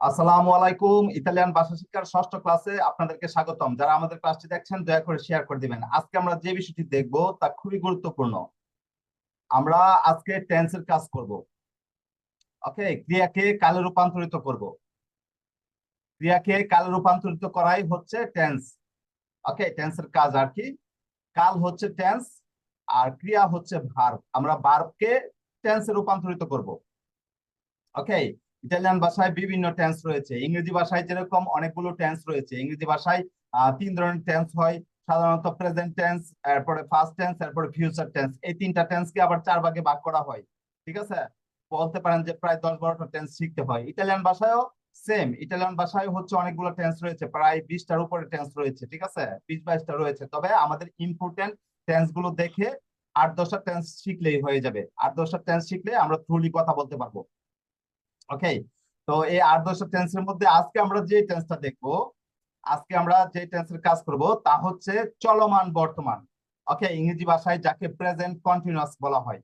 আসসালামু আলাইকুম, ইতালিয়ান ভাষা শিক্ষার ষষ্ঠ ক্লাসে আপনাদেরকে স্বাগতম। যারা আমাদের ক্লাসটি দেখছেন, দয়া করে শেয়ার করে দিবেন। আজকে আমরা যে বিষয়টি দেখব, তা খুবই গুরুত্বপূর্ণ। আমরা আজকে টেন্সের কাজ করব। ওকে ক্রিয়াকে কালে রূপান্তরিত করব। ক্রিয়াকে কালে রূপান্তরিত করাই হচ্ছে টেন্স ওকে টেন্সের কাজ আর কি? কাল হচ্ছে টেন্স আর ক্রিয়া হচ্ছে ভার্ব আমরা ভার্বকে টেন্সে রূপান্তরিত করব। ওকে ইটালিয়ান ভাষায় বিভিন্ন টেন্স রয়েছে। ইংরেজি ভাষায় যেরকম অনেকগুলো টেন্স রয়েছে। ইংরেজি ভাষায় তিন ধরনের টেন্স হয়। সাধারণত প্রেজেন্ট টেন্স এরপরে ফার্স্ট টেন্স এরপরে ফিউচার টেন্স এই তিনটা টেন্সকে আবার চার ভাগে ভাগ করা হয়। ঠিক আছে? বলতে পারেন যে প্রায় দশ বারোটা টেন্স শিখতে হয়। ইটালিয়ান ভাষায়ও সেম ইটালিয়ান ভাষায় হচ্ছে অনেকগুলো টেন্স রয়েছে। প্রায় বিশটার উপরে টেন্স রয়েছে। ঠিক আছে? বিশ বাইশটা রয়েছে। তবে আমাদের ইম্পর্টেন্ট টেন্সগুলো দেখে আট দশটা টেন্স শিখলেই হয়ে যাবে। আট দশটা টেন্স শিখলে আমরা থ্রুলি কথা বলতে পারব। ওকে তো এই দশটা টেন্সের মধ্যে আজকে আমরা যে টেন্সটা দেখব, আজকে আমরা যে টেন্সের কাজ করব তা হচ্ছে চলমান বর্তমান। ওকে ইংরেজি ভাষায় যাকে প্রেজেন্ট কন্টিনিউয়াস বলা হয়।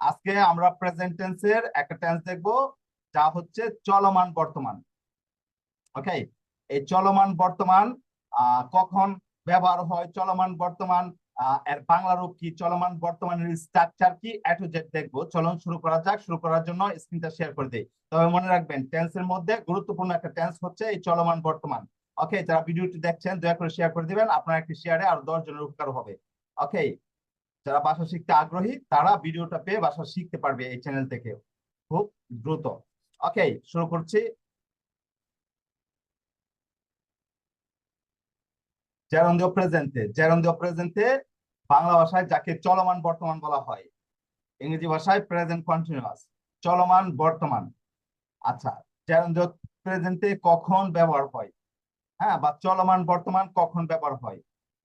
আজকে আমরা প্রেজেন্ট টেন্সের একটা টেন্স দেখব, যা হচ্ছে চলমান বর্তমান। ওকে এই চলমান বর্তমান কখন ব্যবহার হয় চলমান বর্তমান? এর বাংলা রূপ কি? চলমান বর্তমানের স্ট্রাকচার কি? এ টু জেড দেখব। চলুন শুরু করা যাক। শুরু করার জন্য স্ক্রিনটা শেয়ার করে দেই। তবে মনে রাখবেন টেন্সের মধ্যে গুরুত্বপূর্ণ একটা টেন্স হচ্ছে এই চলমান বর্তমান। ওকে যারা ভিডিওটি দেখছেন, দয়া করে শেয়ার করে দিবেন। আপনার একটি শেয়ারে আরও দশ জনের উপকার হবে। ওকে যারা ভাষা শিখতে আগ্রহী, তারা ভিডিওটা পেয়ে ভাষা শিখতে পারবে এই চ্যানেল থেকে। খুব দ্রুত। ওকে শুরু করছি। জেরন্দিও প্রেজেন্টে জেরন্দিও প্রেজেন্টে বাংলা ভাষায় যাকে চলমান বর্তমান বলা হয়। ইংরেজি ভাষায় প্রেজেন্ট কন্টিনিউয়াস চলমান বর্তমান। আচ্ছা প্রেজেন্টে কখন ব্যবহার হয়? হ্যাঁ বা চলমান বর্তমান কখন ব্যবহার হয়?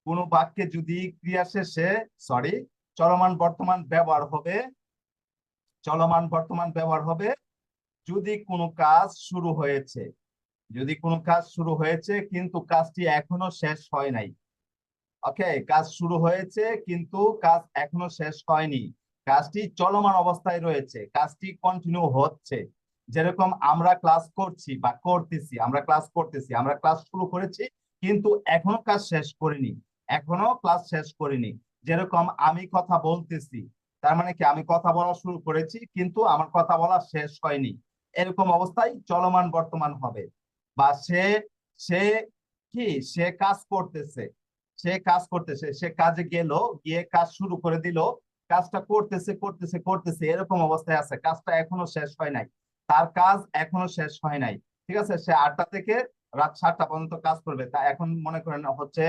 কোনো বাক্যে যদি ক্রিয়া শেষে সরি চলমান বর্তমান ব্যবহার হবে, চলমান বর্তমান ব্যবহার হবে, যদি কোনো কাজ শুরু হয়েছে। যদি কোনো কাজ শুরু হয়েছে, কিন্তু কাজটি এখনও শেষ হয় নাই। ওকে কাজ শুরু হয়েছে, কিন্তু কাজ এখনও শেষ হয়নি। কাজটি চলমান অবস্থায় রয়েছে। কাজটি কন্টিনিউ হচ্ছে। যেরকম আমরা ক্লাস করছি বা করতেছি, আমরা ক্লাস করতেছি, আমরা ক্লাস শুরু করেছি, কিন্তু এখনও কাজ শেষ করিনি। এখনও ক্লাস শেষ করিনি। যেরকম আমি কথা বলতেছি, তার মানে কি আমি কথা বলা শুরু করেছি, কিন্তু আমার কথা বলা শেষ হয়নি। এরকম অবস্থায় চলমান বর্তমান হবে। বা সে সে কি? সে কাজ করতেছে। সে কাজ করতেছে, সে কাজে গেল, গিয়ে কাজ শুরু করে দিল, কাজটা করতেছে করতেছে করতেছে, এরকম অবস্থায় আছে, কাজটা এখনও শেষ হয় নাই, তার কাজ এখনও শেষ হয় নাই, ঠিক আছে? সে আটটা থেকে রাত সাতটা পর্যন্ত কাজ করবে, তা এখন মনে করেন হচ্ছে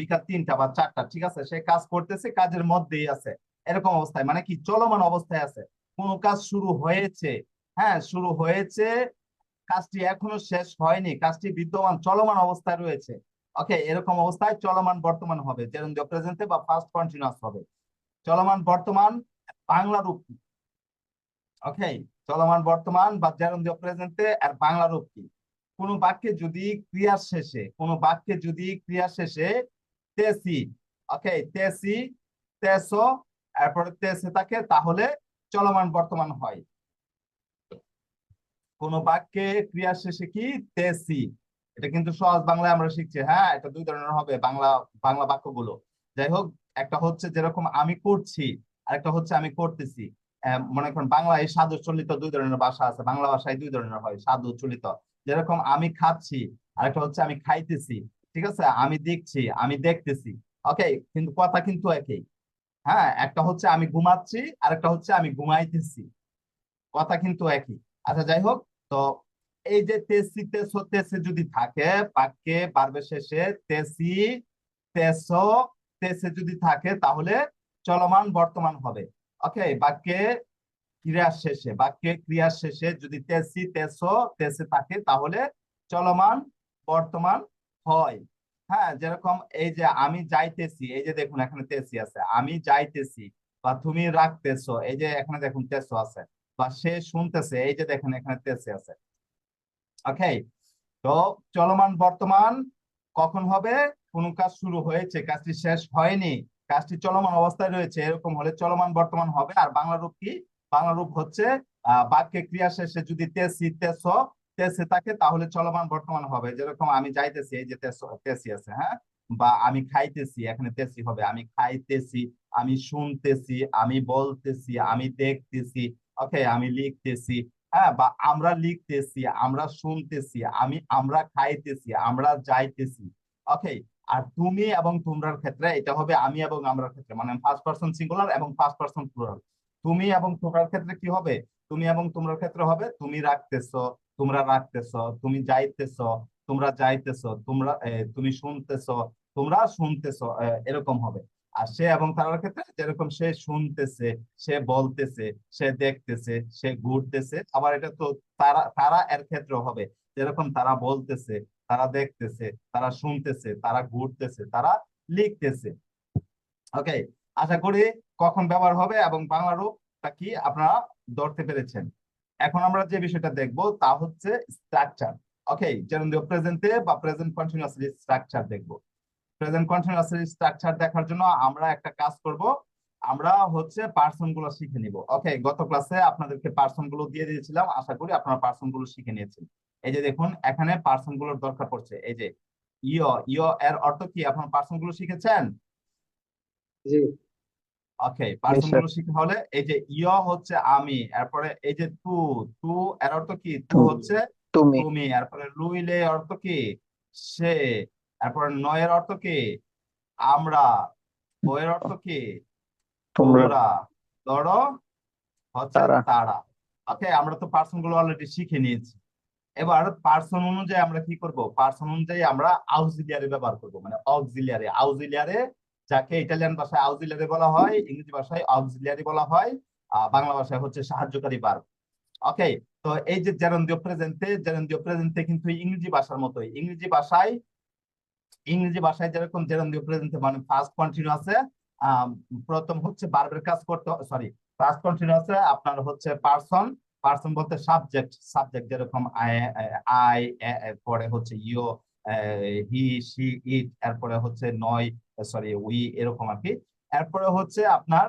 বিকাল তিনটা বা চারটা, ঠিক আছে? সে কাজ করতেছে, কাজের মধ্যেই আছে, এরকম অবস্থায় মানে কি চলমান অবস্থায় আছে, কোন কাজ শুরু হয়েছে হ্যাঁ শুরু হয়েছে, কাজটি এখনও শেষ হয়নি, কাজটি বিদ্যমান, চলমান অবস্থায় রয়েছে ওকে এরকম অবস্থায় চলমান বর্তমান হবে। যেরকম জেরন্দিও প্রেজেন্টে বা ফার্স্ট কন্টিনিউয়াস হবে। চলমান বর্তমান বাংলা রূপ কি? ওকে চলমান বর্তমান বা যেরকম জেরন্দিও প্রেজেন্টে আর বাংলা রূপ কি? কোন বাক্যে যদি ক্রিয়ার শেষে, কোন বাক্যে যদি ক্রিয়ার শেষে তেসি ওকে তেসি, তেসো, এরপরে তেসে থাকে, তাহলে চলমান বর্তমান হয়। কোন বাক্যে ক্রিয়া শেষে কি? তেসি। এটা কিন্তু সহজ বাংলায় আমরা শিখছি। হ্যাঁ এটা দুই ধরনের হবে, বাংলা বাংলা বাক্যগুলো। যাই হোক, একটা হচ্ছে যেরকম আমি করছি, আরেকটা হচ্ছে আমি করতেছি। মনে করেন বাংলায় সাধু চলিত দুই ধরনের ভাষা আছে, বাংলা ভাষায় দুই ধরনের হয়, সাধু চলিত। যেরকম আমি খাচ্ছি, আরেকটা হচ্ছে আমি খাইতেছি, ঠিক আছে? আমি দেখছি, আমি দেখতেছি। ওকে কিন্তু কথা কিন্তু একই। হ্যাঁ একটা হচ্ছে আমি ঘুমাচ্ছি, আরেকটা হচ্ছে আমি ঘুমাইতেছি। কথা কিন্তু একই। আচ্ছা যাই হোক, তো এই যে তেসি, তেসো, তেসে যদি থাকে, বাক্যে পারবে শেষে তেসি, তেসো, তেসে যদি থাকে, তাহলে চলমান বর্তমান হবে। ওকে, বাক্যে ক্রিয়ার শেষে, বাক্যে ক্রিয়ার শেষে যদি তেসি, তেসো, তেসে থাকে, তাহলে চলমান বর্তমান হয়। হ্যাঁ যেরকম এই যে আমি যাইতেছি, এই যে দেখুন এখানে তেসি আছে, আমি যাইতেছি বা তুমি রাখতেছো এই যে এখানে দেখুন তেসো আছে, বা সে শুনতেছে, এই যে দেখেন এখানে তেসে আছে। ওকে তো চলমান বর্তমান কখন হবে? কোন কাজ শুরু হয়েছে, কাজটি শেষ হয়নি, কাজটি চলমান অবস্থায় রয়েছে, এরকম হলে চলমান বর্তমান হবে। আর বাংলা রূপ কি? বাংলা রূপ হচ্ছে বাক্যে ক্রিয়া শেষে যদি তেসি, তেস, তেসে থাকে, তাহলে চলমান বর্তমান হবে। যেরকম আমি যাইতেছি, এই যে তেসি আছে হ্যাঁ? বা আমি খাইতেছি, এখানে তেসি হবে। আমি খাইতেছি, আমি শুনতেছি, আমি বলতেছি, আমি দেখতেছি ওকে আমি লিখতেছি হ্যাঁ বা আমরা লিখতেছি, আমরা শুনতেছি, আমি, আমরা খাইতেছি, আমরা যাইতেছি। ওকে আর তুমি এবং তোমরার ক্ষেত্রে এটা হবে আমি এবং আমরার ক্ষেত্রে। মানে ফার্স্ট পার্সন সিঙ্গুলার এবং ফার্স্ট পার্সন প্লুরাল তুমি এবং তোমরার ক্ষেত্রে কি হবে? তুমি এবং তোমরার ক্ষেত্রে হবে তুমি রাখতেছো, তোমরা রাখতেছো, তুমি যাইতেছো, তোমরা যাইতেছো, তোমরা তুমি শুনতেছো, তোমরা শুনতেছো এরকম হবে। আর সে এবং তার ক্ষেত্রে যেরকম সে শুনতেছে, সে বলতেছে, সে দেখতেছে, সে ঘুরতেছে, আবার এটা তো তারা তারা এর ক্ষেত্রে হবে। যেরকম তারা বলতেছে, তারা দেখতেছে, তারা শুনতেছে, তারা ঘুরতেছে, তারা লিখতেছে। ওকে আশা করি কখন ব্যবহার হবে এবং বাংলা রূপটা কি আপনারা ধরতে পেরেছেন। এখন আমরা যে বিষয়টা দেখব তা হচ্ছে স্ট্রাকচার ওকে যেরকম প্রেজেন্টে বা প্রেজেন্ট কন্টিনিউয়াসলি স্ট্রাকচার দেখব। প্রেজেন্ট কন্টিনিউয়াসলি স্ট্রাকচার দেখার জন্য আমরা একটা কাজ করব। আমরা হচ্ছে পার্সনগুলো শিখে নিব। ওকে গত ক্লাসে আপনাদেরকে পার্সনগুলো দিয়ে দিয়েছিলাম। আশা করি আপনারা পার্সনগুলো শিখে নিয়েছেন। এই যে দেখুন এখানে পার্সনগুলোর দরকার পড়ছে। এই যে ইয় ইয় এর অর্থ কি? আপনার পার্সনগুলো শিখেছেন? জি। ওকে পার্সনগুলো শিখতে হলে এই যে ইয় হচ্ছে আমি এরপরে এই যে তু তু এর অর্থ কি? তু। হচ্ছে তুমি। তুমি এরপরে লুইলে অর্থ কি? সে এরপরে নয়ের অর্থ কি? আমরা। বইয়ের অর্থ কি? তোমরা। ধরো হচ্ছে তারা। ওকে আমরা তো পার্সনগুলো অলরেডি শিখে নিয়েছি। এবার পার্সন অনুযায়ী আমরা কি করব? পার্সন অনুযায়ী আমরা আউজিলিয়ারি ব্যবহার করব। মানে অক্সিলিয়ারি আউজিলিয়ারে যাকে ইটালিয়ান ভাষায় আউজিলিয়ারি বলা হয় ইংরেজি ভাষায় অক্সিলিয়ারি বলা হয় আহ, বাংলা ভাষায় হচ্ছে সাহায্যকারী বার ওকে তো এই যে জেরন্দিও প্রেজেন্টে জেরন্দিও প্রেজেন্টে কিন্তু ইংরেজি ভাষার মতোই। ইংরেজি ভাষায় ইংরেজি ভাষায় যেরকম জেরন্দিও প্রেজেন্টে মানে ফার্স্ট কন্টিনিউয়াসে প্রথম হচ্ছে বার্বের কাজ করতে সরি ফার্স্ট কন্টিনিউয়াসে আপনার হচ্ছে পার্সন পারসন বলতে সাবজেক্ট সাবজেক্ট যেরকম আই আই পরে হচ্ছে ইউ হি সি ইট এরপরে হচ্ছে নয় সরি উই এরকম আর কি এরপরে হচ্ছে আপনার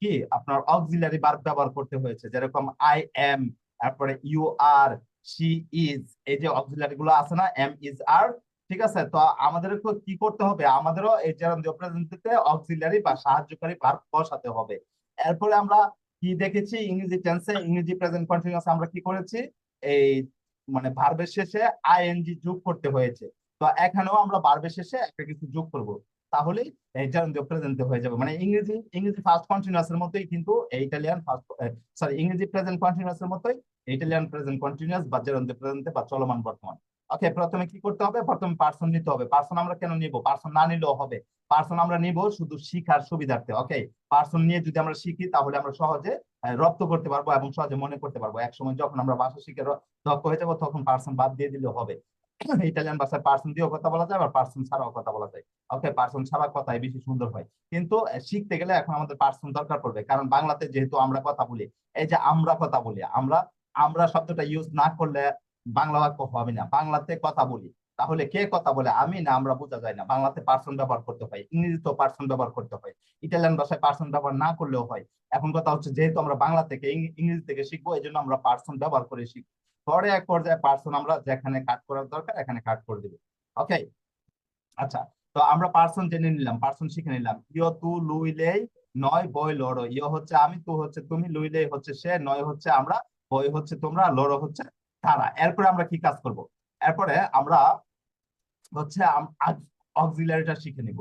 কি, আপনার অক্সিলারি ভার্ব ব্যবহার করতে হয়েছে, যেরকম আই এম তারপরে ইউ আর শি ইজ এই যে অক্সিলারি গুলো আছে না এম ইজ আর ঠিক আছে? তো আমাদেরকে কি করতে হবে? আমাদেরও এই যেরকম প্রেজেন্টে অক্সিলারি বা সাহায্যকারী ভার্ব বসাতে হবে। এরপরে আমরা কি দেখেছি? ইংরেজি টেন্সে ইংরেজি প্রেজেন্ট কন্টিনিউয়াস আমরা কি করেছি? এই মানে ভার্বের শেষে আইএনজি যোগ করতে হয়েছে। তো এখানেও আমরা ভার্বের শেষে একটা কিছু যোগ করব। তাহলেই জেরন্দিও প্রেজেন্টে হয়ে যাবে। মানে ইংরেজি ইংরেজি ফার্স্ট কন্টিনিউয়াস এর মতোই কিন্তু ইটালিয়ান ফার্স্ট সরি ইংরেজি প্রেজেন্ট কন্টিনিউয়াস এর মতোই ইটালিয়ান প্রেজেন্ট কন্টিনিউয়াস বা জেরন্দিও প্রেজেন্টে বা চলমান বর্তমান। ওকে প্রথমে কি করতে হবে? প্রথমে পার্সন নিতে হবে। পার্সন আমরা কেন নিব? পার্সন না নিলেও হবে। পার্সন আমরা নিব শুধু শিখার সুবিধার্থে ওকে পার্সন নিয়ে যদি আমরা শিখি, তাহলে আমরা সহজে রপ্ত করতে পারব এবং সহজে মনে করতে পারব। এক সময় যখন আমরা ভাষা শিখে দক্ষ হয়ে যাব, তখন পার্সন বাদ দিয়ে দিলে হবে। ইটালিয়ান ভাষায় পার্সন দিয়েও কথা বলা যায়, আবার পার্সন ছাড়াও কথা বলা যায়। ওকে পার্সন ছাড়া কথাই বেশি সুন্দর হয়। কিন্তু শিখতে গেলে এখন আমাদের পার্সন দরকার পড়বে। কারণ বাংলাতে যেহেতু আমরা কথা বলি, এই যে আমরা কথা বলি, আমরা আমরা শব্দটা ইউজ না করলে বাংলা বাক্য হবে না। বাংলাতে কথা বলি। তাহলে কে কথা বলে? আমি না, আমরা বোঝা যায় না। বাংলাতে পার্সন ব্যবহার করতে হয়। ইংরেজিতেও পার্সন ব্যবহার করতে হয়। ইটালিয়ান ভাষায় পার্সন ব্যবহার না করলেও হয়। এখন কথা হচ্ছে, যেহেতু আমরা বাংলা থেকে ইংরেজি থেকে শিখব এই জন্য আমরা পার্সন ব্যবহার করে শিখব। পরে এক পর্যায়ে পার্সন আমরা যেখানে কাট করার দরকার, এখানে কাট করে দেবো। ওকে আচ্ছা তো আমরা পার্সন জেনে নিলাম পার্সন শিখে নিলাম। ইয়, তু লুইলেই নয়, বই, লড়ো। ইয় হচ্ছে আমি, তু হচ্ছে তুমি লুইলেই হচ্ছে সে, নয় হচ্ছে আমরা, বই হচ্ছে তোমরা, লড়ো হচ্ছে তারা, এরপরে আমরা কি কাজ করব? এরপরে আমরা হচ্ছে অক্সিলারিটা শিখে নিব।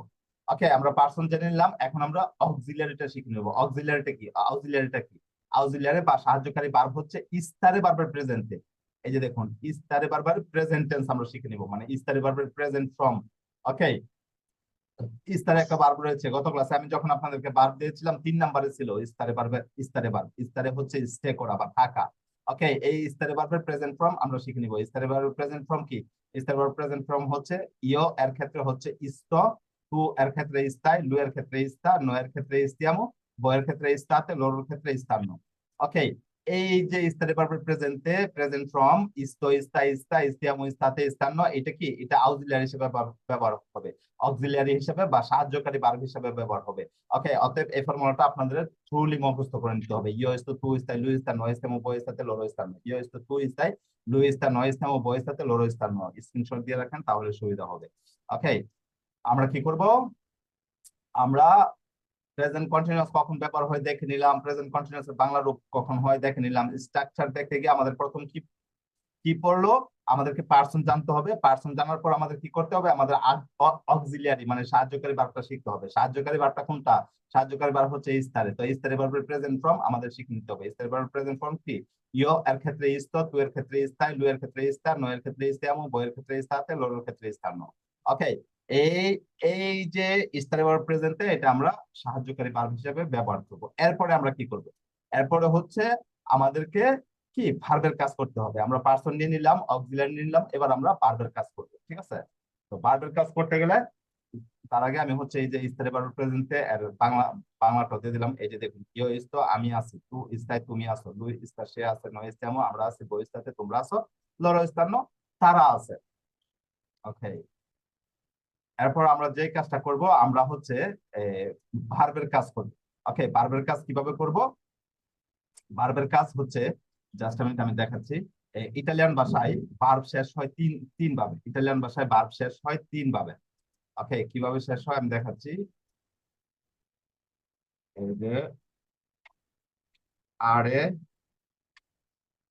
ওকে আমরা পার্সন জেনে নিলাম, এখন আমরা অক্সিলারিটা শিখে নেব। অক্সিলারিটা কি? অক্সিলারিটা কি? অক্সিলারি বা সাহায্যকারী ভার্ব হচ্ছে ইস্তারে বারবার প্রেজেন্টে এই যে দেখুন, ইস্তারে বারবার প্রেজেন্ট টেন্স আমরা শিখে নিব মানে ইস্তারে বারবার প্রেজেন্ট ফ্রম ওকে ইস্তারে একটা ভার্ব রয়েছে। গত ক্লাসে আমি যখন আপনাদেরকে ভার্ব দিয়েছিলাম, তিন নম্বরে ছিল ইস্তারে বারবার ইস্তারে ভার্ব ইস্তারে হচ্ছে স্টে করা বা থাকা। ওকে এই ইস্তারে ভার্বের প্রেজেন্ট ফর্ম আমরা শিখে নিব। ইস্তারে ভার্বের প্রেজেন্ট ফর্ম কি? ইস্তারে ভার্বের প্রেজেন্ট ফর্ম হচ্ছে ইও এর ক্ষেত্রে হচ্ছে ইস্ত, তু এর ক্ষেত্রে ইস্তাই লু এর ক্ষেত্রে ইস্তা নো এর ক্ষেত্রে ইস্তিয়ামো বো এর ক্ষেত্রে ইস্তাতে লোর ক্ষেত্রে ইস্তান্ন ওকে এই যে ইস্তারে ভার্বের প্রেজেন্টে প্রেজেন্ট ফ্রম ইস্তো ইস্তা ইস্তা ইস্তিয়ামো ইস্তাতে ইস্তান্ন এটা কি? এটা আউজিলিয়ারি হিসেবে ব্যবহার- হবে। অক্সিলিয়ারি হিসেবে বা সাহায্যকারী ভার্ব হিসেবে ব্যবহার হবে। ওকে অতএব এই ফর্মুলাটা আপনাদের ট্রুলি মুখস্থ করে নিতে হবে। ইও ইস্তো তু ইস্তাই লু ইস্তা নো ইস্তামো বো ইস্তাতে লোরো ইস্তানো ইও ইস্তো তু ইস্তাই লু ইস্তা নো ইস্তামো বো ইস্তাতে লোরো ইস্তানো স্ক্রিনশট দিয়ে রাখেন, তাহলে সুবিধা হবে। ওকে আমরা কি করব? আমরা প্রেজেন্ট কন্টিনিউয়াস কখন ব্যবহার হয় দেখে নিলাম প্রেজেন্ট কন্টিনিউয়াস বাংলা রূপ কখন হয় দেখে নিলাম স্ট্রাকচার দেখতে গিয়ে আমাদের প্রথম কি কি পড়ল? আমাদেরকে পার্সন জানতে হবে পার্সন জানার পর আমাদের কি করতে হবে? আমাদের অক্সিলিয়ারি মানে সাহায্যকারী ভার্বটা শিখতে হবে। সাহায্যকারী ভার্বটা কোনটা? সাহায্যকারী ভার্ব হচ্ছে ইস্তারে তো ইস্তারে ভার্বের প্রেজেন্ট ফর্ম আমাদের শিখে নিতে হবে। ইস্তারে ভার্বের প্রেজেন্ট ফর্ম কি? ইও এর ক্ষেত্রে ইস্ত তু এর ক্ষেত্রে ইস্তাই লু এর ক্ষেত্রে ইস্তার নো এর ক্ষেত্রে ইস্তামো বো এর ক্ষেত্রে ইস্তাতে লোর ক্ষেত্রে ইস্তানো ওকে এই এই যে ভার্ব প্রেজেন্টে এটা আমরা সাহায্যকারী ভার্ব হিসেবে ব্যবহার করব। এরপরে আমরা কি করব? এরপরে হচ্ছে আমাদেরকে কি? ভার্বের কাজ করতে হবে। আমরা পার্সন নিয়ে নিলাম অক্সিলারি নিয়ে নিলাম, এবার আমরা ভার্বের কাজ করব, ঠিক আছে? তো ভার্বের কাজ করতে গেলে তার আগে আমি হচ্ছে এই যে ভার্ব প্রেজেন্টে এর বাংলা বাংলাটা দিয়ে দিলাম। এই যে দেখুন ইও ইস্তো আমি আছি। তু ইস্তাই তুমি আসো লু ইস্তা সে আছে ন ইস্তামো আমরা আছি বো ইস্তাতে তোমরা আসো লরো ইস্তানো তারা আছে। ওকে এরপর আমরা যে কাজটা করব, আমরা হচ্ছে ভার্বের কাজ করব। ওকে ভার্বের কাজ কীভাবে করব? ভার্বের কাজ হচ্ছে জাস্ট আমি আমি দেখাচ্ছি। ইটালিয়ান ভাষায় ভার্ব শেষ হয় তিন তিন ভাবে ইটালিয়ান ভাষায় ভার্ব শেষ হয় তিন ভাবে ওকে কীভাবে শেষ হয়? আমি দেখাচ্ছি। আরে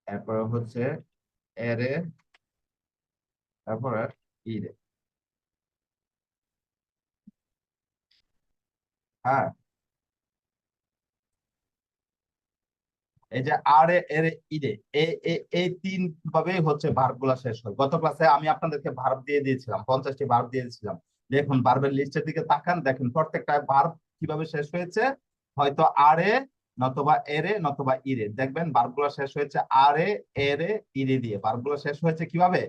এরপরে হচ্ছে, এরে তারপরে ইরে হ্যাঁ। এই যে আরে এর ইরে এই তিন ভাবে হচ্ছে ভার্বগুলা শেষ হয়। গত ক্লাসে আমি আপনাদেরকে ভার্ব দিয়ে দিয়েছিলাম, পঞ্চাশটি ভার্ব দিয়ে দিয়েছিলাম। দেখুন ভার্বের লিস্টের দিকে তাকান, দেখেন প্রত্যেকটা ভার্ব কীভাবে শেষ হয়েছে? হয়তো আরে নতবা এরে নতবা ইরে দেখবেন ভার্বগুলা শেষ হয়েছে আরে এরে ইরে দিয়ে। ভার্বগুলা শেষ হয়েছে কীভাবে?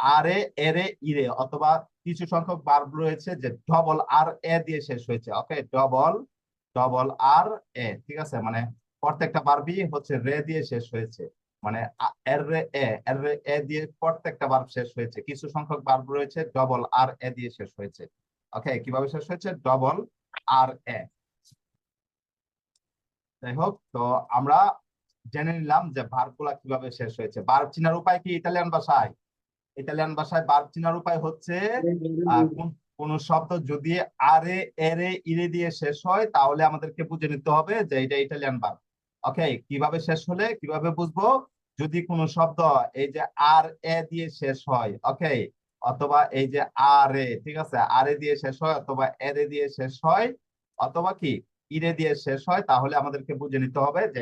আরে, এরে, ইরে অথবা কিছু সংখ্যক ভার্ব রয়েছে যে ডবল আর এ দিয়ে শেষ হয়েছে ওকে ডবল ডবল আর এ ঠিক আছে? মানে প্রত্যেকটা বারবি হচ্ছে রে দিয়ে শেষ হয়েছে। মানে এর রে এ এর রে এ দিয়ে প্রত্যেকটা বার্ব শেষ হয়েছে। কিছু সংখ্যক বার্ব রয়েছে ডবল আর এ দিয়ে শেষ হয়েছে। ওকে কীভাবে শেষ হয়েছে? ডবল আর এ যাই হোক, তো আমরা জেনে নিলাম যে ভার্ব কীভাবে শেষ হয়েছে। ভার্ব চিনার উপায় কি ইতালিয়ান ভাষায়? ইতালিয়ান ভাষায় ভার্ব চিনার উপায় হচ্ছে কোন শব্দ যদি আরে, এরে, ইরে দিয়ে শেষ হয়, তাহলে আমাদেরকে বুঝে নিতে হবে যে এটা ইটালিয়ান ভার্ব। ওকে, কীভাবে শেষ হলে কীভাবে বুঝব? যদি কোনো শব্দ এই যে আর, এ দিয়ে শেষ হয়, ওকে, অথবা এই যে আর এ ঠিক আছে, আর এ দিয়ে শেষ হয় অথবা এরে দিয়ে শেষ হয়, অথবা কি, ইরে দিয়ে শেষ হয়, তাহলে আমাদেরকে বুঝে নিতে হবে যে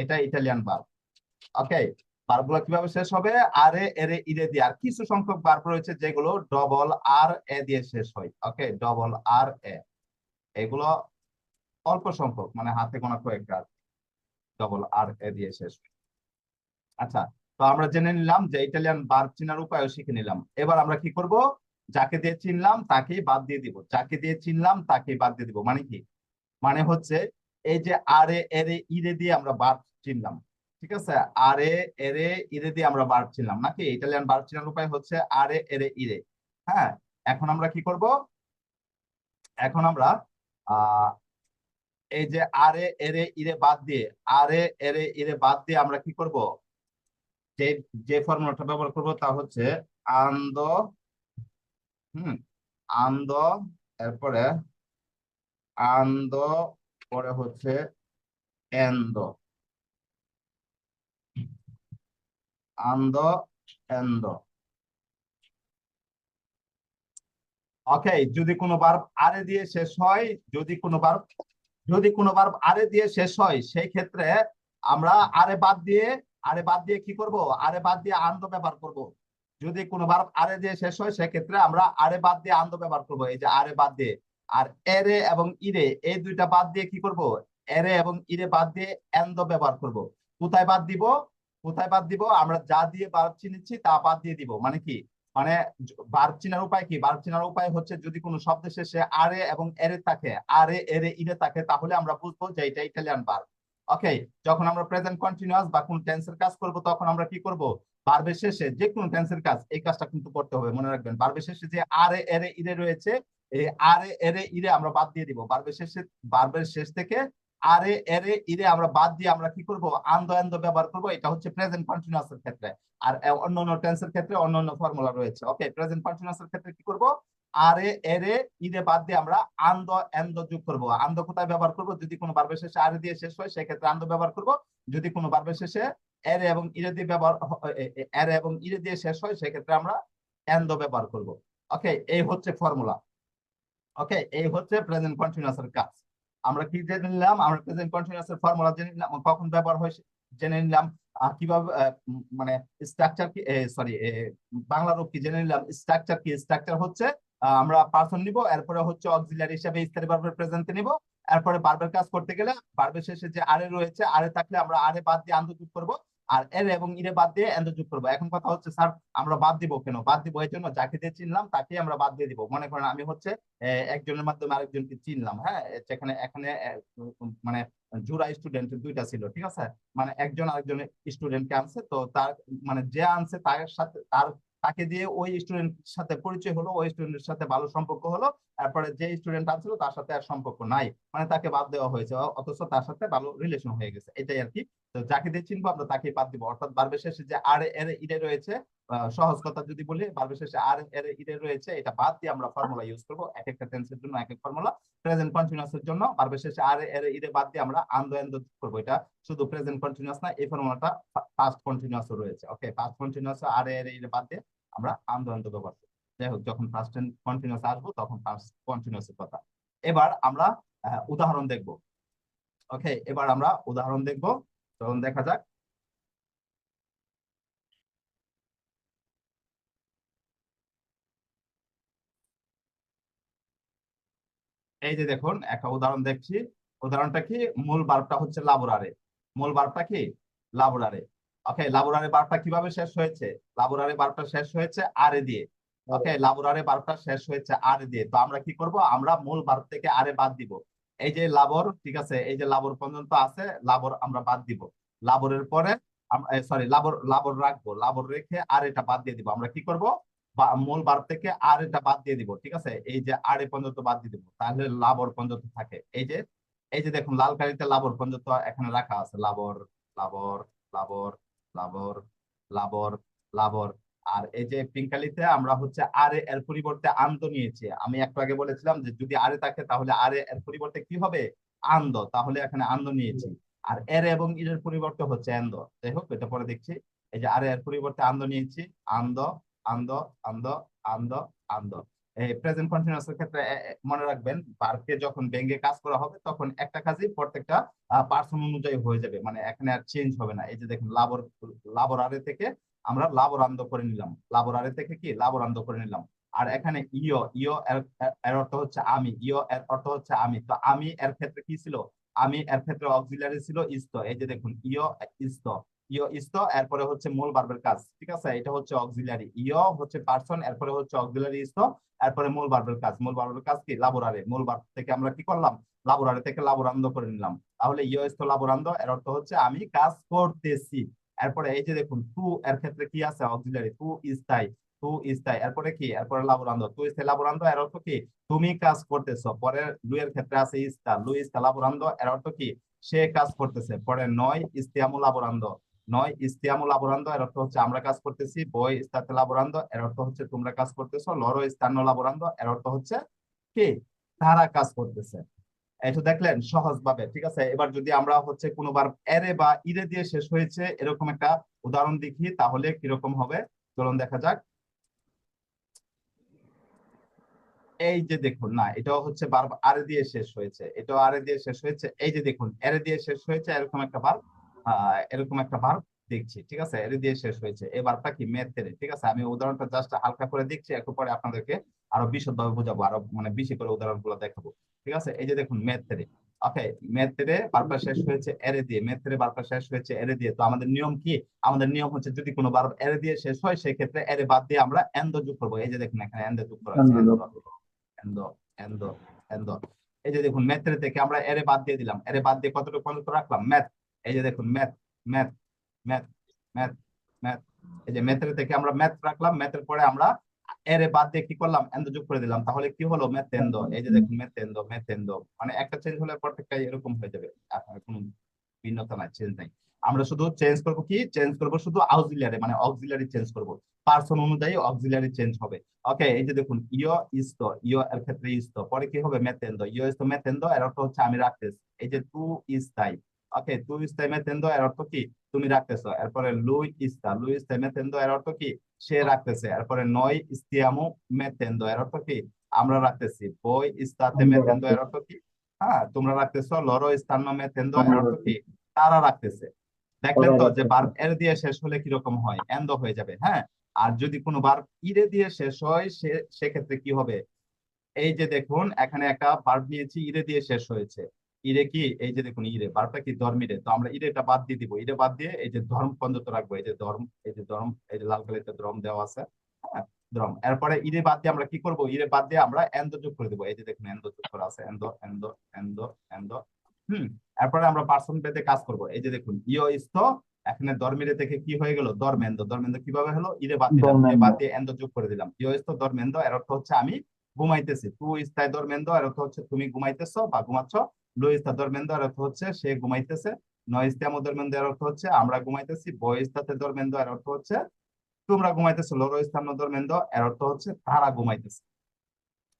এটা ইটালিয়ান ভার্ব। ওকে ভার্বগুলো কীভাবে শেষ হবে? আর এ এরে, ইরে দিয়ে। আর কিছু সংখ্যক ভার্ব রয়েছে যেগুলো ডবল আর এ দিয়ে শেষ হয়। ওকে ডবল আর এ এগুলো অল্প সংখ্যক মানে হাতে গোনা কয়েকটা ডবল আর এ দিয়ে শেষ। আচ্ছা তো আমরা জেনে নিলাম যে ইটালিয়ান ভার্ব চিনার উপায়ও শিখে নিলাম। এবার আমরা কি করব? যাকে দিয়ে চিনলাম তাকেই বাদ দিয়ে দিব। যাকে দিয়ে চিনলাম তাকেই বাদ দিয়ে দিব। মানে কি? মানে হচ্ছে এই যে আর এ এরে, ইরে দিয়ে আমরা ভার্ব চিনলাম। ঠিক আছে? আরে এরে ইরে দিয়ে আমরা ভার্ব চিনলাম নাকি? ইটালিয়ান ভার্ব চিনার উপায় হচ্ছে আরে এরে ইরে হ্যাঁ? এখন আমরা কি করব? এখন আমরা এই যে আরে এরে ইরে বাদ দিয়ে, আরে এরে ইরে বাদ দিয়ে আমরা কি করব? যে যে ফর্মুলাটা ব্যবহার করব তা হচ্ছে আন্দ, হুম, আন্দ, এরপরে আন্দ, পরে হচ্ছে এন্দ। আন্দ এন্দ ওকে যদি কোনো বার আরে দিয়ে শেষ হয়, যদি কোনো বার যদি কোনো বার আরে দিয়ে শেষ হয়, সেই ক্ষেত্রে আমরা আরে বাদ দিয়ে আরে বাদ দিয়ে কি করব? আরে বাদ দিয়ে আন্দ ব্যবহার করব। যদি কোনো বার আরে দিয়ে শেষ হয় সেক্ষেত্রে আমরা আরে বাদ দিয়ে আন্দ ব্যবহার করব। এই যে আরে বাদ দিয়ে। আর এরে এবং ইরে, এই দুইটা বাদ দিয়ে কি করব? এরে এবং ইরে বাদ দিয়ে এন্দ ব্যবহার করব। কোথায় বাদ দিব? কোথায় বাদ দিব? আমরা যা দিয়ে বার্ব চিনেছি তা বাদ দিয়ে দিব। মানে কি? মানে বার্ব চিনার উপায় কি? বার্ব চিনার উপায় হচ্ছে যদি কোনো শব্দ শেষে আরে এবং এরে থাকে, আরে, এরে, ইরে থাকে, তাহলে আমরা বুঝব যে এটা ইটালিয়ান বার্ব ওকে? যখন আমরা প্রেজেন্ট কন্টিনিউয়াস বা কোন টেন্সের কাজ করব, তখন আমরা কি করব? বার্বের শেষে যে কোনো টেন্সের কাজ, এই কাজটা কিন্তু করতে হবে, মনে রাখবেন। বার্বের শেষে যে আরে, এরে, ইরে রয়েছে, এই আরে, এরে, ইরে আমরা বাদ দিয়ে দিব। বার্বের শেষে বার্বের শেষ থেকে আরে, এরে, ইরে আমরা বাদ দিয়ে আমরা কি করব? আন্দ এন্দ ব্যবহার করব। এটা হচ্ছে প্রেজেন্ট কন্টিনিউয়াস এর ক্ষেত্রে। আর, এ- অন্যান্য টেন্সের ক্ষেত্রে অন্যান্য ফর্মুলা রয়েছে। ওকে প্রেজেন্ট কন্টিনিউয়াস এর ক্ষেত্রে কি করব? আরে, এরে, ইরে বাদ দিয়ে আমরা আন্দ এন্দ যোগ করব। আন্দ কোথায় ব্যবহার করব? যদি কোনো বার্বের শেষে আরে দিয়ে শেষ হয়, সেক্ষেত্রে আন্দ ব্যবহার করব। যদি কোনো বার্বের শেষে এরে এবং ইরে দিয়ে ব্যবহার এরে এবং ইরে দিয়ে শেষ হয়, সেক্ষেত্রে আমরা এন্দ ব্যবহার করব। ওকে এই হচ্ছে ফর্মুলা ওকে এই হচ্ছে প্রেজেন্ট কন্টিনিউয়াস এর কাজ। আমরা কি জেনে নিলাম? আমরা প্রেজেন্ট কন্টিনিউয়াস এর ফর্মুলা জেনে নিলাম কখন ব্যবহার হয় জেনে নিলাম। আর কীভাবে মানে স্ট্রাকচার কি সরি বাংলা রূপ কি জেনে নিলাম? স্ট্রাকচার কি? স্ট্রাকচার হচ্ছে আমরা পার্সন নিব, এরপরে হচ্ছে অক্সিলারি হিসাবে স্থায়ী বারবার প্রেজেন্টে নিব। এরপরে বার্বের কাজ করতে গেলে বার্বের শেষে যে আরে রয়েছে আরে থাকলে আমরা আরে বাদ দিয়ে আন্তর্জাতিক করব। আর এর এবং ইরে বাদ দিয়ে এন্ড যোগ করব। এখন কথা হচ্ছে, স্যার, আমরা বাদ দিব কেন? বাদ দিব এই জন্য যাকে দিয়ে চিনলাম তাকে আমরা বাদ দিয়ে দিব। মনে করেন আমি হচ্ছে একজনের মাধ্যমে আরেকজনকে চিনলাম হ্যাঁ? সেখানে এখানে মানে জোড়া স্টুডেন্ট দুইটা ছিল, ঠিক আছে? মানে একজন আরেকজনের স্টুডেন্টকে আনছে, তো তার মানে যে আনছে তার সাথে, তার, তাকে দিয়ে ওই স্টুডেন্টের সাথে পরিচয় হলো, ওই স্টুডেন্টের সাথে ভালো সম্পর্ক হলো তারপরে যে স্টুডেন্ট আনছিল তার সাথে আর সম্পর্ক নাই। মানে তাকে বাদ দেওয়া হয়েছে অথচ তার সাথে ভালো রিলেশন হয়ে গেছে। এটাই আর কি। তো যাকে দিয়ে চিনবো আমরা তাকে বাদ দিব। অর্থাৎ বারবে শেষে যে আর, এর ইরে রয়েছে সহজ কথা যদি বলি বারবে শেষে আর, এর ইরে রয়েছে, এটা বাদ দিয়ে আমরা ফর্মুলা ইউজ করব। এক একটা টেন্সের জন্য এক এক ফর্মুলা প্রেজেন্ট কন্টিনিউয়াস এর জন্য বারবে শেষে আর, এর ইরে বাদ দিয়ে আমরা আন্দ এন্দ করব। এটা শুধু প্রেজেন্ট কন্টিনিউয়াস না, এই ফর্মুলাটা পাস্ট কন্টিনিউয়াস রয়েছে। ওকে পাস্ট কন্টিনিউয়াস আর, এর ইরে বাদ দিয়ে আমরা আন্দ এন্দ ব্যবহার যখন পাস্ট কন্টিনিউয়াস আসব, তখন পাস্ট কন্টিনিউয়াস কথা। এবার আমরা উদাহরণ দেখব। ওকে এবার আমরা উদাহরণ দেখব। চলুন দেখা যাক। এই যে দেখুন, একটা উদাহরণ দেখছি। উদাহরণটা কি? মূল বার্বটা হচ্ছে লাবোরারে মূল বার্বটা কি? লাবোরারে ওকে লাবোরারে বার্বটা কীভাবে শেষ হয়েছে? লাবোরারে বার্বটা শেষ হয়েছে আরে দিয়ে। ওকে লাবোরারে বার্বটা শেষ হয়েছে আরে দিয়ে। তো আমরা কি করব? আমরা মূল বার্ব থেকে আরে বাদ দিব। এই যে লাবর ঠিক আছে? এই যে লাবর পর্যন্ত আছে লাবর আমরা বাদ দিব। লাবরের পরে সরি লাবর লাবর রাখব। লাবর রেখে আর এটা বাদ দিয়ে দিব। আমরা কি করব? মূল বার থেকে আর এটা বাদ দিয়ে দিব ঠিক আছে? এই যে আর এ পর্যন্ত বাদ দিয়ে দিব। তাহলে লাবর পর্যন্ত থাকে। এই যে এই যে দেখুন লাল কালিতে লাবর পর্যন্ত এখানে রাখা আছে। লাবর লাবর লাবর লাবর লাবর লাবর আর এই যে পিঙ্কালিতে আমরা হচ্ছে আরে এর পরিবর্তে আন্দ নিয়েছি। আমি একটু আগে বলেছিলাম যে যদি আরে থাকে তাহলে আরে এর পরিবর্তে কি হবে? আন্দ। তাহলে এখানে আন্দ নিয়েছি। আর এর এবং ইরের পরিবর্তে হচ্ছে আন্দ যাই হোক এটা পরে দেখছি। এই যে আরে এর পরিবর্তে আন্দ নিয়েছি। আন্দ আন্দ আন্দ আন্দ আন্দ। এই প্রেজেন্ট কন্টিনিউয়াস এর ক্ষেত্রে মনে রাখবেন বার্বকে যখন ব্যঙ্গে কাজ করা হবে তখন একটা কাজই প্রত্যেকটা পার্সন অনুযায়ী হয়ে যাবে। মানে এখানে আর চেঞ্জ হবে না। এই যে দেখুন লাবর লাবর আরে থেকে আমরা লাবরান্দ করে নিলাম। লাবর আরে থেকে কি? লাবরান্দ করে নিলাম। আর এখানে ইও ইও এর অর্থ হচ্ছে আমি ইও এর অর্থ হচ্ছে আমি। তো আমি এর ক্ষেত্রে কি ছিল? আমি এর ক্ষেত্রে অক্সিলারি ছিল ইস্ত। এই যে দেখুন ইও ইস্ত। ইও ইস্ত, এরপরে হচ্ছে মূল বার্বের কাজ, ঠিক আছে? এটা হচ্ছে অক্সিলারি ইও হচ্ছে পার্সন এরপরে হচ্ছে অক্সিলারি ইস্ত, এরপরে মূল বার্বের কাজ। মূল বার্বের কাজ কি? লাবোরারে। মূল বার্ব থেকে আমরা কি করলাম? লাবোরারে থেকে লাবোরান্দ করে নিলাম। তাহলে ইও ইস্ত লাবোরান্দ এর অর্থ হচ্ছে আমি কাজ করতেছি। এরপরে এই যে দেখুন টু এর ক্ষেত্রে কি আছে? অক্সিলারি টু স্থায়ী টু স্থায়ী এরপরে কি? এরপরে লাবোরান্দ টু স্থায়ী লাবোরান্দ এর অর্থ কি? তুমি কাজ করতেছো। পরে লুয়ের ক্ষেত্রে আছে ইস্তা লুই ইস্তা লাবোরান্দ এর অর্থ কি? সে কাজ করতেছে। পরে নয় ইস্তিয়ামু লাবোরান্দ নয় ইস্তিয়ামু লাবোরান্দ এর অর্থ হচ্ছে আমরা কাজ করতেছি। বই ইস্তাতে লাবোরান্দ এর অর্থ হচ্ছে তোমরা কাজ করতেছো। লরো ইস্তান্ন লাবোরান্দ এর অর্থ হচ্ছে কি? তারা কাজ করতেছে। এটা দেখলেন সহজ ভাবে ঠিক আছে? এবার যদি আমরা হচ্ছে কোনোবার এরে বা ইরে দিয়ে শেষ হয়েছে, এরকম একটা উদাহরণ দেখি, তাহলে কীরকম হবে? চলুন দেখা যাক। এই যে দেখুন, না, এটাও হচ্ছে বার আরে দিয়ে শেষ হয়েছে, এটাও আরে দিয়ে শেষ হয়েছে, এই যে দেখুন এরে দিয়ে শেষ হয়েছে, এরকম একটা বার এরকম একটা বার দেখছি ঠিক আছে? এরে দিয়ে শেষ হয়েছে। এই বারটা কি মেথেরে ঠিক আছে? আমি উদাহরণটা জাস্ট হালকা করে দেখছি একটু পরে আপনাদেরকে আরও বিশদভাবে বোঝাবো আরও মানে বেশি করে উদাহরণগুলো দেখাবো। ঠিক আছে? এই যে দেখুন মেথেরে ওকে মেথেরে বারটা শেষ হয়েছে এরে দিয়ে। মেথেরে বারটা শেষ হয়েছে এরে দিয়ে। তো আমাদের নিয়ম কি? আমাদের নিয়ম হচ্ছে যদি কোনো বার এরে দিয়ে শেষ হয় সেক্ষেত্রে এরে বাদ দিয়ে আমরা এন্দ যোগ করব। এই যে দেখুন এখানে এন্দ যোগ করা এন্দ এন্দ এন্দ এই যে দেখুন ম্যাথের থেকে আমরা এরে বাদ দিয়ে দিলাম। এরে বাদ দিয়ে কতটুকু পর্যন্ত রাখলাম? ম্যাথ এই যে দেখুন math math math math math এই যে ম্যাথের থেকে আমরা ম্যাথ রাখলাম ম্যাথের পরে আমরা বাদ দিয়ে কি করলাম? এন্দ যোগ করে দিলাম। তাহলে কি হলো? মেতেন্দ এই যে দেখুন মানে একটা চেঞ্জ হলে এরকম হয়ে যাবে। কোনো ভিন্নতা নাই চেঞ্জ নাই। আমরা শুধু চেঞ্জ করব কি? চেঞ্জ করব শুধু অক্সিলারি মানে অক্সিলারি চেঞ্জ করব। পার্সন অনুযায়ী অক্সিলারি চেঞ্জ হবে। ওকে এই যে দেখুন ইয় ইস্ত ইয় এর ক্ষেত্রে ইস্ত পরে কি হবে? মেতেন্দ ইয় ইস্ত মেতেন্দ এর অর্থ হচ্ছে আমি রাখতেছি। এই যে তু ইস্তাই ওকে তু ইস্তাই মেতেন্দ এর অর্থ কি তুমি রাখতেছো এরপরে লুই ইস্তা লুই ইস্তাই মেতেন্দ এর অর্থ কি সে রাখতেছে এরপরে নয় ইস্তিয়ামু মেতেন্দ এর অর্থ কি আমরা রাখতেছি বই ইস্তাতে মেতেন্দ এর অর্থ কি হ্যাঁ তোমরা রাখতেছো লরো ইস্তান্ন মেতেন্দ এর অর্থ কি তারা রাখতেছে দেখলেন তো যে। বার এর দিয়ে শেষ হলে কীরকম হয়? এন্দ হয়ে যাবে হ্যাঁ? আর যদি কোনো বার ইরে দিয়ে শেষ হয় সে সেক্ষেত্রে কি হবে? এই যে দেখুন এখানে একটা ভার্ব নিয়েছি ইরে দিয়ে শেষ হয়েছে। ইরে কি এই যে দেখুন ইরে ভার্বটা কি ধর্মিরে তো আমরা ইরেটা বাদ দিয়ে দিব। ইরে বাদ দিয়ে এই যে ধর্ম পর্যন্ত রাখব। এই যে ধর্ম এই যে ধর্ম এই যে লাল কালিতে ধর্ম দেওয়া আছে হ্যাঁ ধর্ম। এরপরে ইরে বাদ দিয়ে আমরা কি করব? ইরে বাদ দিয়ে আমরা এন্দ যোগ করে দেবো। এই যে দেখুন এন্দ যোগ করা আছে এন্দ এন্দ এন্দ এন্দ হুম। এরপরে আমরা পার্সন বেদে কাজ করব। এই যে দেখুন ইয় ইস্ত এখানে ধর্মিরে থেকে কি হয়ে গেল? ধর্মেন্দ্র ধর্মেন্দ্র কীভাবে হলো? ইরে বাদ দিলাম বাদ দিয়ে এন্দ যোগ করে দিলাম। ইয় ইস্ত ধর্মেন্দ্র এর অর্থ হচ্ছে আমি ঘুমাইতেছি। তু ইস্তায় ধর্মেন্দ্র এর অর্থ হচ্ছে তুমি ঘুমাইতেছো বা ঘুমাচ্ছ অর্থ হচ্ছে সে ঘুমাইতেছে। অর্থ হচ্ছে আমরা ঘুমাইতেছি। এর অর্থ হচ্ছে তোমরা ঘুমাইতেছো। লোরো ইস্তাম ধর্মেন্দ্র এর অর্থ হচ্ছে তারা ঘুমাইতেছে।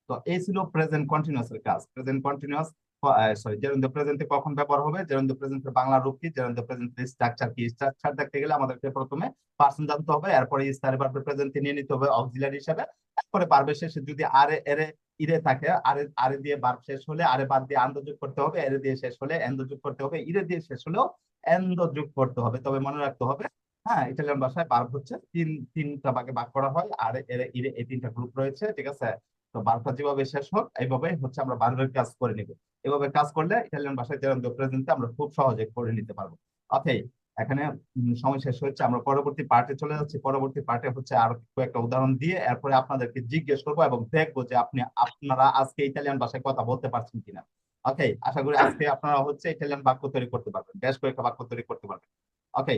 তো এই ছিল প্রেজেন্ট কন্টিনিউয়াস এর কাজ। প্রেজেন্ট কন্টিনিউয়াস সরি প্রেজেন্টে কখন ব্যবহার হবে প্রেজেন্টের বাংলা রূপ কি জেরন্দ্র প্রেজেন্টের স্ট্রাকচার কি স্ট্রাকচার দেখতে গেলে আমাদেরকে প্রথমে পার্সন জানতে হবে, এরপরে স্টার প্রেজেন্টে নিয়ে নিতে হবে অক্সিলারি হিসাবে। তারপরে ভার্বের শেষে যদি আরে, এরে, ইরে থাকে, আরে আরে দিয়ে ভার্ব শেষ হলে আরে বাদ দিয়ে আন্দ যোগ করতে হবে, এরে দিয়ে শেষ হলে এন্দ যোগ করতে হবে, ইরে দিয়ে শেষ হলেও এন্দ যোগ করতে হবে। তবে মনে রাখতে হবে হ্যাঁ ইটালিয়ান ভাষায় ভার্ব হচ্ছে, তিন, তিনটা ভাগে ভাগ করা হয়, আর, এরে, ইরে, এই তিনটা গ্রুপ রয়েছে, ঠিক আছে? তো ভার্বটা যেভাবে শেষ হোক এইভাবে হচ্ছে আমরা ভার্বের কাজ করে নিব। এভাবে কাজ করলে ইটালিয়ান ভাষায় প্রেজেন্টে আমরা খুব সহজে করে নিতে পারব। ওকে এখানে সময় শেষ হচ্ছে আমরা পরবর্তী পার্টে চলে যাচ্ছি। পরবর্তী পার্টে হচ্ছে আর কয়েকটা উদাহরণ দিয়ে এরপরে আপনাদেরকে জিজ্ঞেস করব এবং দেখব যে আপনি, আপনারা আজকে ইতালিয়ান ভাষায় কথা বলতে পারছেন কিনা। ওকে আশা করি আজকে আপনারা হচ্ছে ইটালিয়ান বাক্য তৈরি করতে পারবেন। বেশ কয়েকটা বাক্য তৈরি করতে পারবেন। ওকে